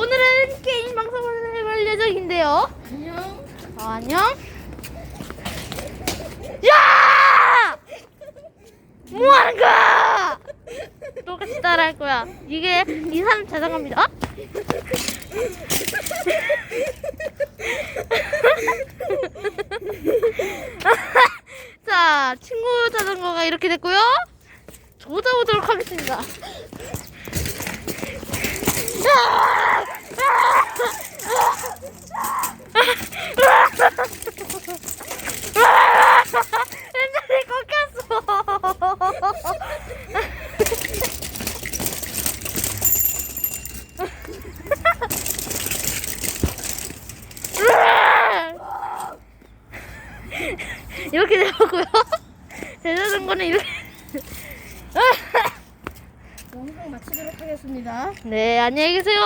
오늘은 게임 방송을 해볼 예정인데요. 안녕. 어, 안녕. 야! 뭐 하는 거야? 똑같이 따라할 거야. 이게 이 사람 자전거입니다. 어? 자, 친구 자전거가 이렇게 됐고요. 조져보도록 하겠습니다. 이렇게 되고요. 대자전 거는 이렇게. 영상 마치도록 하겠습니다. 네, 안녕히 계세요.